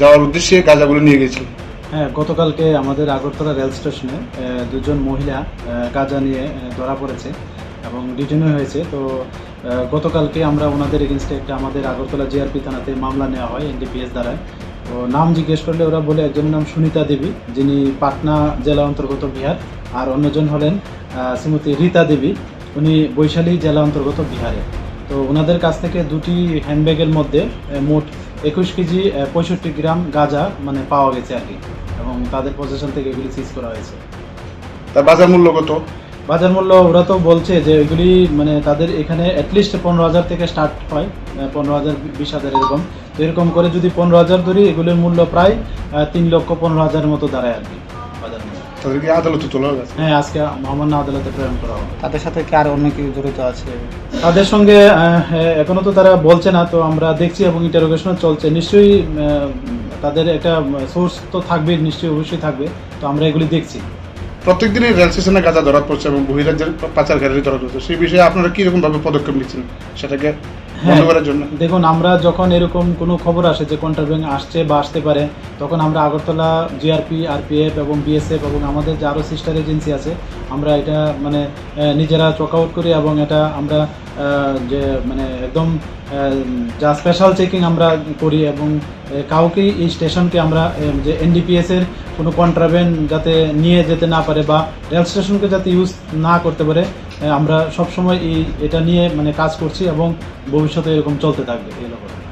যাওয়ার উদ্দেশ্যে গাঁজাগুলো নিয়ে গেছিলেন হ্যাঁ গতকালকে আমাদের আগরতলা রেল স্টেশনে দুজন মহিলা গাঁজা নিয়ে ধরা পড়েছে এবং ডিটেনও হয়েছে। তো গতকালকে আমরা ওনাদের এগেনস্টে একটা আমাদের আগরতলা জিআরপি থানাতে মামলা নেওয়া হয় এনডিপিএস দ্বারায় তো, নাম জিজ্ঞেস করলে ওরা বলে একজনের নাম সুনিতা দেবী, যিনি পাটনা জেলা অন্তর্গত বিহার, আর অন্যজন হলেন শ্রীমতী রীতা দেবী। উনি বৈশালী জেলা অন্তর্গত বিহারে। তো, ওনাদের কাছ থেকে দুটি হ্যান্ডব্যাগের মধ্যে মোট একুশ কেজি পঁয়ষট্টি গ্রাম গাঁজা মানে পাওয়া গেছে আর কি। এবং তাদের পজিশন থেকে এগুলি সিজ করা হয়েছে। তার বাজার মূল্য কত? বাজার মূল্য ওরা তো বলছে যে এগুলি মানে তাদের এখানে অ্যাটলিস্ট পনেরো হাজার থেকে স্টার্ট হয় পনেরো হাজার বিশ হাজার এরকম। তো এরকম করে যদি পনেরো হাজার ধরি এগুলির মূল্য প্রায় তিন লক্ষ পনেরো হাজারের মতো দাঁড়ায় আর কি বাজার মূল্য। তাদেরকে আদালতে গেছে হ্যাঁ আজকে মহামান্য আদালতে প্রেরণ করা হবে। তাদের সাথে কি আর অন্য কেউ জড়িত আছে? তাদের সঙ্গে হ্যাঁ, এখনও তো তারা বলছে না তো আমরা দেখছি এবং ইন্টারোগেশনও চলছে। নিশ্চয়ই তাদের একটা সোর্স তো থাকবে নিশ্চয়ই অবশ্যই থাকবে। তো আমরা এগুলি দেখছি। প্রত্যেক দিনই রেল স্টেশনে গাঁজা ধরা পড়ছে এবং বহিরাজ্যের পাচারকারী ধরা পড়ছে। সেই বিষয়ে আপনারা কীরকমভাবে পদক্ষেপ নিচ্ছেন? সেটাকে বন্ধ হ্যাঁ। করার জন্য দেখুন আমরা যখন এরকম কোনো খবর আসে যে কন্ট্রাব্যান্ড আসছে বা আসতে পারে তখন আমরা আগরতলা জিআরপি আরপিএফ এবং বিএসএফ এবং আমাদের যে আরও সিস্টার এজেন্সি আছে আমরা এটা মানে নিজেরা চক আউট করি এবং এটা আমরা যে মানে একদম যা স্পেশাল চেকিং আমরা করি এবং আহ, কাউকেই এই স্টেশনকে আমরা যে এনডিপিএস এর কোনো কন্ট্রাব্যান্ড যাতে নিয়ে যেতে না পারে বা রেল স্টেশনকে যাতে ইউজ না করতে পারে আমরা সবসময় এটা নিয়ে মানে কাজ করছি এবং ভবিষ্যতে এরকম চলতে থাকবে ব্যাপারে